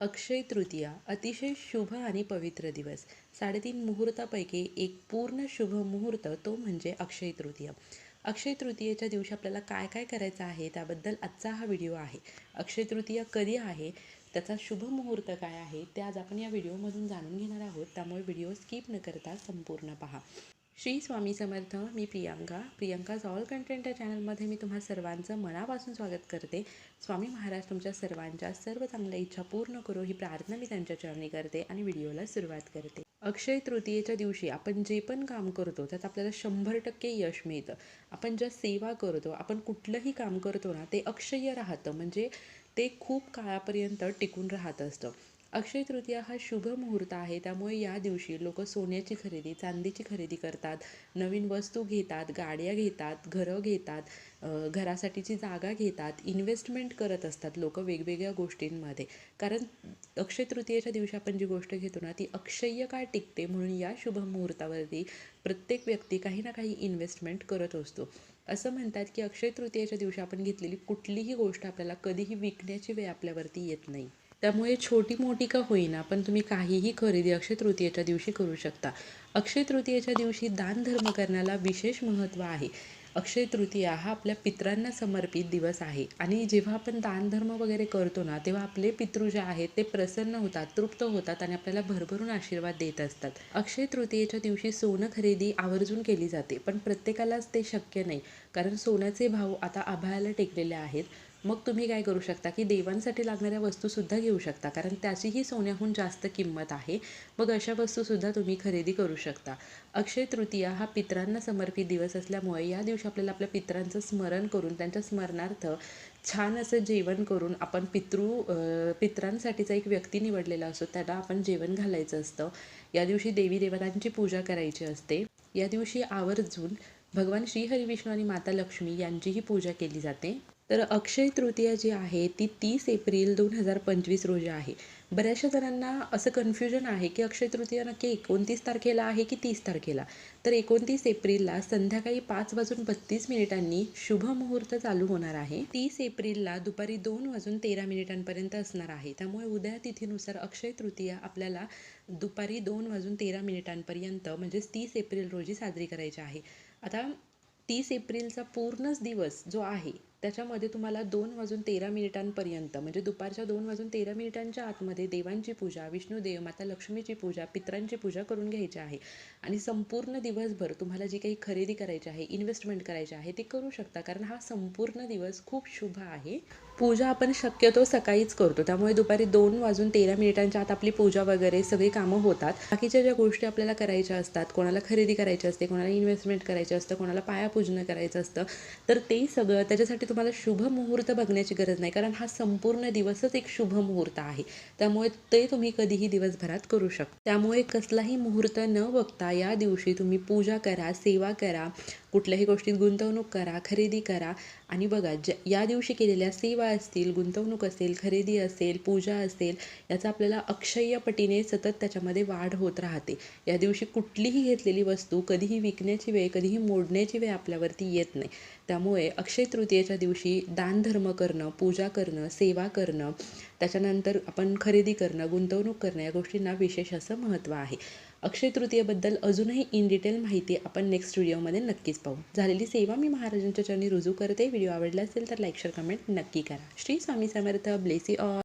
अक्षय तृतीया अतिशय शुभ आणि पवित्र दिवस. साडेतीन मुहूर्तापैकी एक पूर्ण शुभ मुहूर्त तो म्हणजे अक्षय तृतीया. अक्षय तृतीयेच्या दिवशी आपल्याला काय काय करायचं आहे त्याबद्दल आजचा हा व्हिडिओ आहे. अक्षय तृतीया कधी आहे त्याचा शुभ मुहूर्त काय आहे ते आज आपण या व्हिडिओमधून जाणून घेणार आहोत. त्यामुळे व्हिडिओ स्किप न करता संपूर्ण पहा. श्री स्वामी समर्थ मी प्रियांका. प्रियांका ऑल कंटेंट या चॅनलमध्ये मी तुम्हा सर्वांचं मनापासून स्वागत करते. स्वामी महाराज तुमच्या सर्वांच्या सर्व चांगल्या इच्छा पूर्ण करो ही प्रार्थना मी त्यांच्या चरणी करते आणि व्हिडिओला सुरुवात करते. अक्षय तृतीयेच्या दिवशी आपण जे पण काम करतो त्यात आपल्याला शंभर टक्के यश मिळतं. आपण ज्या सेवा करतो आपण कुठलंही काम करतो ना ते अक्षय राहतं. म्हणजे ते खूप काळापर्यंत टिकून राहत असतं. अक्षय तृतीया हा शुभ मुहूर्त आहे. त्यामुळे या दिवशी लोक सोन्याची खरेदी चांदीची खरेदी करतात. नवीन वस्तू घेतात गाड्या घेतात घरं घेतात घरासाठीची जागा घेतात इन्व्हेस्टमेंट करत असतात लोक वेगवेगळ्या गोष्टींमध्ये. कारण अक्षय तृतीयेच्या दिवशी आपण जी गोष्ट घेतो ना ती अक्षय्य काय टिकते म्हणून या शुभ मुहूर्तावरती प्रत्येक व्यक्ती काही ना काही इन्व्हेस्टमेंट करत असतो. असं म्हणतात की अक्षय तृतीयेच्या दिवशी आपण घेतलेली कुठलीही गोष्ट आपल्याला कधीही विकण्याची वेळ आपल्यावरती येत नाही. त्यामुळे छोटी मोठी का होईना पण तुम्ही काहीही खरेदी अक्षय तृतीयेच्या दिवशी करू शकता. अक्षय तृतीयेच्या दिवशी दानधर्म करण्याला विशेष महत्त्व आहे. अक्षय तृतीया हा आपल्या पित्रांना समर्पित दिवस आहे. आणि जेव्हा आपण दानधर्म वगैरे करतो ना तेव्हा आपले पितृ जे आहेत ते प्रसन्न होतात तृप्त होतात आणि आपल्याला भरभरून आशीर्वाद देत असतात. अक्षय तृतीयेच्या दिवशी सोनं खरेदी आवर्जून केली जाते पण प्रत्येकालाच ते शक्य नाही. कारण सोन्याचे भाव आता आभाळाला टेकलेले आहेत. मग तुम्ही काय करू शकता की देवांसाठी लागणाऱ्या वस्तूसुद्धा घेऊ शकता. कारण त्याचीही सोन्याहून जास्त किंमत आहे. मग अशा वस्तूसुद्धा तुम्ही खरेदी करू शकता. अक्षय तृतीया हा पित्रांना समर्पित दिवस असल्यामुळे या दिवशी आपल्याला आपल्या पित्रांचं स्मरण करून त्यांच्या स्मरणार्थ छान असं जेवण करून आपण पितृ पित्रांसाठीचा एक व्यक्ती निवडलेला असतो. त्याला आपण जेवण घालायचं असतं. या दिवशी देवी देवतांची पूजा करायची असते. या दिवशी आवर्जून भगवान श्री विष्णू आणि माता लक्ष्मी यांचीही पूजा केली जाते. तर अक्षय तृतीया जी आहे ती तीस एप्रिल दोन हजार पंचवीस रोजी आहे. बऱ्याचशा जणांना असं कन्फ्युजन आहे की अक्षय तृतीया नक्की एकोणतीस तारखेला आहे की तीस तारखेला? तर एकोणतीस एप्रिलला संध्याकाळी पाच वाजून बत्तीस मिनिटांनी शुभ मुहूर्त चालू होणार आहे. तीस एप्रिलला दुपारी दोन वाजून तेरा मिनिटांपर्यंत असणार आहे. त्यामुळे उद्या तिथीनुसार अक्षय तृतीया आपल्याला दुपारी दोन वाजून तेरा मिनिटांपर्यंत म्हणजेच तीस एप्रिल रोजी साजरी करायची आहे. आता तीस एप्रिलचा पूर्णच दिवस जो आहे त्याच्यामध्ये तुम्हाला दोन वाजून तेरा मिनिटांपर्यंत म्हणजे दुपारच्या दोन वाजून तेरा मिनिटांच्या आतमध्ये देवांची पूजा विष्णुदेव माता लक्ष्मीची पूजा पित्रांची पूजा करून घ्यायची आहे. आणि संपूर्ण दिवसभर तुम्हाला जी काही खरेदी करायची आहे इन्व्हेस्टमेंट करायची आहे ते करू शकता. कारण हा संपूर्ण दिवस खूप शुभ आहे. पूजा आपण शक्यतो सकाळीच करतो. त्यामुळे दुपारी दोन वाजून तेरा मिनिटांच्या आत आपली पूजा वगैरे सगळी कामं होतात. बाकीच्या ज्या गोष्टी आपल्याला करायच्या असतात कोणाला खरेदी करायची असते कोणाला इन्व्हेस्टमेंट करायची असतं कोणाला पायापूजन करायचं असतं तर ते सगळं त्याच्यासाठी तुम्हाला शुभ मुहूर्त बघण्याची गरज नाही कारण हा संपूर्ण दिवसच एक शुभ मुहूर्त आहे. त्यामुळे ते तुम्ही कधीही दिवसभरात करू शकता. त्यामुळे कसलाही मुहूर्त न बघता या दिवशी तुम्ही पूजा करा सेवा करा कुठल्याही गोष्टीत गुंतवणूक करा खरेदी करा. आणि बघा ज या दिवशी केलेल्या सेवा असतील गुंतवणूक असेल खरेदी असेल पूजा असेल याचा आपल्याला अक्षय्य पटीने सतत त्याच्यामध्ये वाढ होत राहते. या दिवशी कुठलीही घेतलेली वस्तू कधीही विकण्याची वेळ कधीही मोडण्याची वेळ आपल्यावरती येत नाही. त्यामुळे अक्षय तृतीयेच्या दिवशी दानधर्म करणं पूजा करणं सेवा करणं त्याच्यानंतर आपण खरेदी करणं गुंतवणूक करणं या गोष्टींना विशेष असं महत्त्व आहे. अक्षय तृतीयेबद्दल अजूनही इन डिटेल माहिती आपण नेक्स्ट व्हिडिओमध्ये नक्कीच पाहू. झालेली सेवा मी महाराजांच्या चरणी रुजू करते. व्हिडिओ आवडला असेल तर लाईक शेअर कमेंट नक्की करा. श्री स्वामी समर्थ. Bless all